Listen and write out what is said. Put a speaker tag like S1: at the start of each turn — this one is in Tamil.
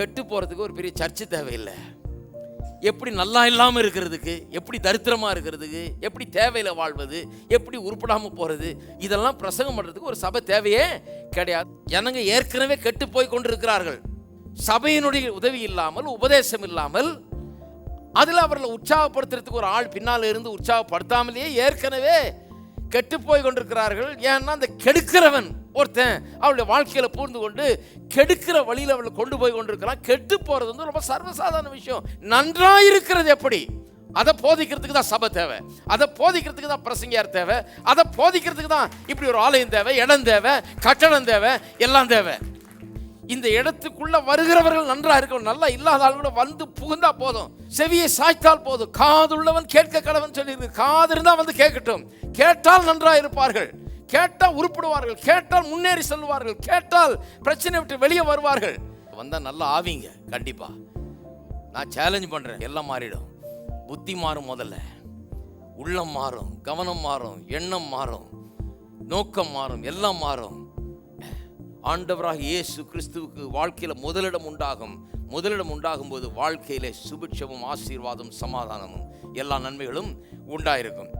S1: கெட்டு போகிறதுக்கு ஒரு பெரிய சர்ச்சு தேவையில்லை. எப்படி நல்லா இல்லாமல் இருக்கிறதுக்கு எப்படி தரித்திரமாக இருக்கிறதுக்கு எப்படி தேவையில் வாழ்வது எப்படி உருப்படாமல் போகிறது இதெல்லாம் பிரசங்கம் பண்ணுறதுக்கு ஒரு சபை தேவையே கிடையாது. ஜனங்க ஏற்கனவே கெட்டு போய் கொண்டிருக்கிறார்கள். சபையினுடைய உதவி இல்லாமல் உபதேசம் இல்லாமல் அதில் அவர்களை உற்சாகப்படுத்துறதுக்கு ஒரு ஆள் பின்னால் இருந்து உற்சாகப்படுத்தாமலேயே ஏற்கனவே கெட்டு போய் கொண்டிருக்கிறார்கள் ஏன்னா அந்த கெடுக்கிறவன் ஒருத்தன் அவளுடைய வாழ்க்கையில் பூர்ந்து கொண்டு கெடுக்கிற வழியில் அவளை கொண்டு போய் கொண்டிருக்கிறான். கெட்டு போகிறது வந்து ரொம்ப சர்வசாதாரண விஷயம். நன்றாக இருக்கிறது எப்படி? அதை போதிக்கிறதுக்கு தான் சபை தேவை. அதை போதிக்கிறதுக்கு தான் பிரசங்கியார் தேவை. அதை போதிக்கிறதுக்கு தான் இப்படி ஒரு ஆலயம் தேவை இடம் தேவை கட்டடம் தேவை எல்லாம் தேவை. இந்த இடத்துக்குள்ள வருகிறவர்கள் நன்றா இருக்கணும். நல்லா இல்லாத ஆள் கூட வந்து புகுந்தா போதும். செவியை சாய்த்தால் போதும். காதுள்ளவன் கேட்க கடவன் சொல்லியிருக்கு. காது இருந்தால் வந்து கேட்கட்டும். கேட்டால் நன்றா இருப்பார்கள். கேட்டால் உருப்பிடுவார்கள். கேட்டால் முன்னேறி செல்வார்கள். கேட்டால் பிரச்சனை விட்டு வெளியே வருவார்கள். வந்தால் நல்லா ஆவீங்க. கண்டிப்பாக நான் சேலஞ்ச் பண்ணுறேன் எல்லாம் மாறிடும். புத்தி மாறும் முதல்ல. உள்ளம் மாறும். கவனம் மாறும். எண்ணம் மாறும். நோக்கம் மாறும். எல்லாம் மாறும். ஆண்டவராக இயேசு கிறிஸ்துவுக்கு வாழ்க்கையில் முதலிடம் உண்டாகும். முதலிடம் உண்டாகும் போது வாழ்க்கையிலே சுபிட்சமும் ஆசீர்வாதம் சமாதானமும் எல்லா நன்மைகளும் உண்டாயிருக்கும்.